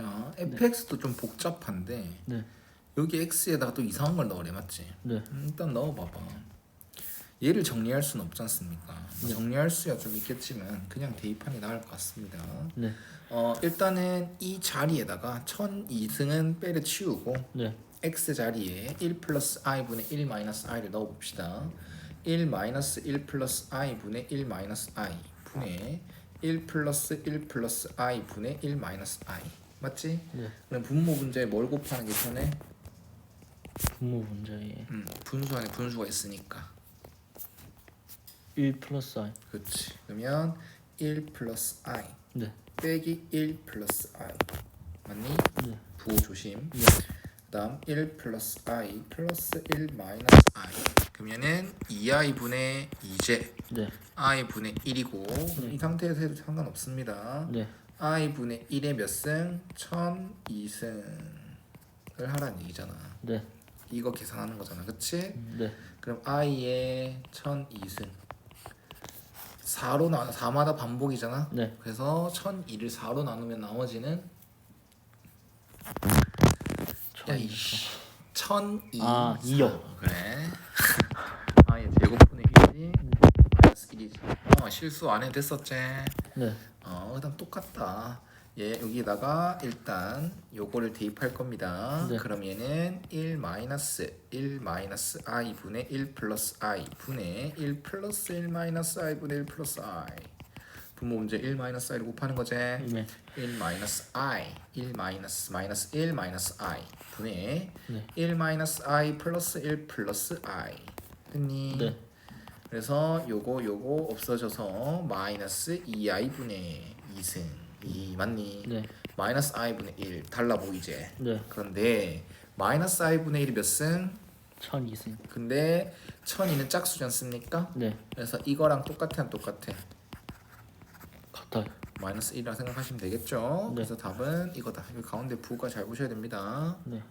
자, fx도 좀 복잡한데 네. 여기 x에다가 또 이상한 걸 넣으래 맞지? 네. 음, 일단 넣어봐봐. 얘를 정리할 수는 없지 않습니까? 뭐 정리할 수야 좀 있겠지만 그냥 게 나을 것 같습니다. 네. 어 일단은 이 자리에다가 1002승은 빼려 치우고 네. x 자리에 1 플러스 i 분의 1 마이너스 i를 넣어봅시다. 1 마이너스 1 플러스 i 분의 1 마이너스 i 분의 1 플러스 1 플러스 i 분의 1 마이너스 i 맞지? 네. 그럼 분모 분자에 뭘 곱하는 게 편해? 분모 문제에 음, 분수 안에 분수가 있으니까 1 플러스 i. 그렇지 그러면 1 플러스 i 네. 빼기 1 플러스 i 맞니? 네. 부호 조심 네. 그 다음 1 플러스 i 플러스 1 마이너스 i 그러면은 2i 분의 2제 네. i 분의 1이고 이 상태에서 해도 상관없습니다 네. I 분의 1의 몇 승? 1002승을 하라는 얘기잖아 네. 이거 계산하는 거잖아 그치? 네. 그럼 i의 1002승 4로 나 4마다 반복이잖아 네. 그래서 1002를 4로 나누면 나머지는 야 이씨 1002 아, 이요. 그래 i의 제곱분의 1이지 마이너스 1이지 어 실수 안 해도 됐었지 네. 어 그다음 똑같다 얘 여기다가 일단 요거를 대입할 겁니다 네. 그럼 얘는 1 마이너스 1 마이너스 i 분의 1 플러스 i 분의 1 플러스 1 마이너스 i 분의 1 플러스 i 분모 문제 1 마이너스 i를 곱하는 거지 네. 1 마이너스 i 1 마이너스 마이너스 1 마이너스 i 분의 네. 1 마이너스 i 플러스 1 플러스 i 됐니? 네. 그래서 요거 요거 없어져서 마이너스 2i 분의 2승 2 맞니? 네. 마이너스 i 분의 1 달라 보이지? 네. 그런데 마이너스 i 분의 1이 몇 승? 1002승. 근데 1002는 짝수지 않습니까? 네. 그래서 이거랑 똑같아 안 똑같아? 같아요. 마이너스 1이라 생각하시면 되겠죠? 네. 그래서 답은 이거다. 여기 가운데 부가 잘 보셔야 됩니다. 네.